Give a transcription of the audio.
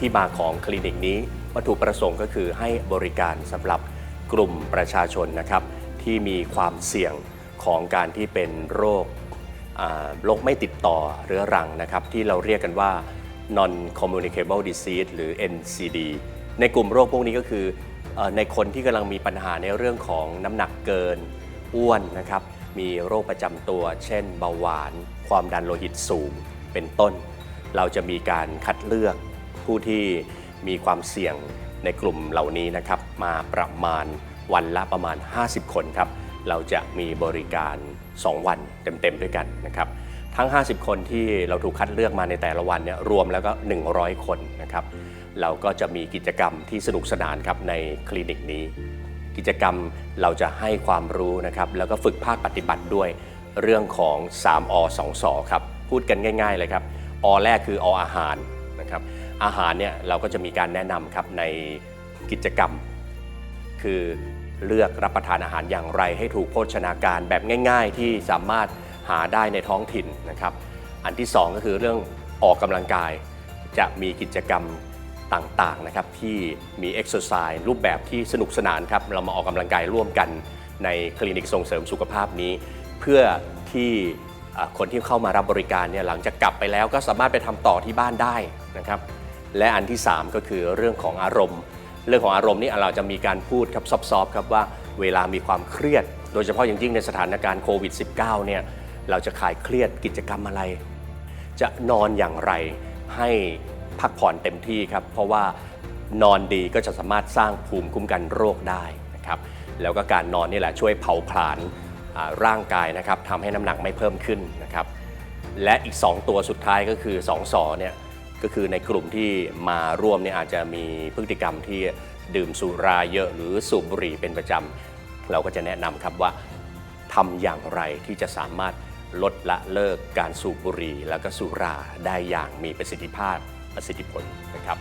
ที่มาของคลินิกนี้ วัตถุประสงค์ก็คือให้บริการสำหรับกลุ่มประชาชนนะครับ ที่มีความเสี่ยงของการที่เป็นโรคโรคไม่ติดต่อเรื้อรังนะครับ ที่เราเรียกกันว่า non communicable disease หรือ NCD ในกลุ่มโรคพวกนี้ก็คืออในคนที่กำลังมีปัญหาในเรื่องของน้ำหนักเกินอ้วนนะครับ มีโรคประจำตัว เช่น เบาหวาน ความดันโลหิตสูง เป็นต้น เราจะมีการคัดเลือก ผู้ที่มีความเสี่ยงในกลุ่มเหล่านี้นะครับ มาประมาณวันละประมาณ 50 คนครับ เราจะมีบริการ 2 วันเต็มๆด้วยกันนะครับทั้ง 50 คนที่เราถูกคัดเลือกมาในแต่ละวันเนี่ยรวมแล้วก็ 100 คนนะครับ เราก็จะมีกิจกรรมที่สนุกสนานครับในคลินิกนี้ กิจกรรมเราจะให้ความรู้นะครับแล้วก็ฝึกภาคปฏิบัติด้วยเรื่องของ 3อ2สอครับ พูดกันง่าย ๆ เลยครับ อแรกคือออาหาร นะครับอาหารเนี่ยเราก็จะมีการแนะนำครับในกิจกรรม คือเลือกรับประทานอาหารอย่างไรให้ถูกโภชนาการแบบง่าย ๆ ที่สามารถหาได้ในท้องถิ่นนะครับ อันที่ 2 ก็คือเรื่องออกกำลังกาย จะมีกิจกรรมต่างๆนะครับที่มีเอ็กซ์ไซส์รูปแบบที่สนุกสนานครับเรามาออกกำลังกายร่วมกันในคลินิกส่งเสริมสุขภาพนี้ เพื่อที่ คนที่เข้ามารับบริการเนี่ยหลังจากกลับไปแล้วก็สามารถไปทำต่อที่บ้านได้นะครับ และอันที่ 3 ก็คือเรื่องของอารมณ์ เรื่องของอารมณ์นี่เราจะมีการพูดครับซอฟๆครับว่าเวลามีความเครียด โดยเฉพาะอย่างยิ่งในสถานการณ์โควิด -19 เนี่ยเราจะคลายเครียดกิจกรรมอะไร จะนอนอย่างไรให้พักผ่อนเต็มที่ครับ เพราะว่านอนดีก็จะสามารถสร้างภูมิคุ้มกันโรคได้นะครับแล้วก็การนอนนี่แหละช่วยเผาผลาญ ร่างกายนะครับทำให้น้ำหนักไม่เพิ่มขึ้นนะครับ และอีก 2 ตัวสุดท้ายก็คือ2สอเนี่ยก็คือในกลุ่มที่มาร่วมเนี่ยอาจจะมีพฤติกรรมที่ดื่มสุราเยอะหรือสูบบุหรี่เป็นประจำเราก็จะแนะนำครับว่าทำอย่างไรที่จะสามารถลดละเลิกการสูบบุหรี่ แล้วก็สุราได้อย่างมีประสิทธิภาพประสิทธิผลนะครับ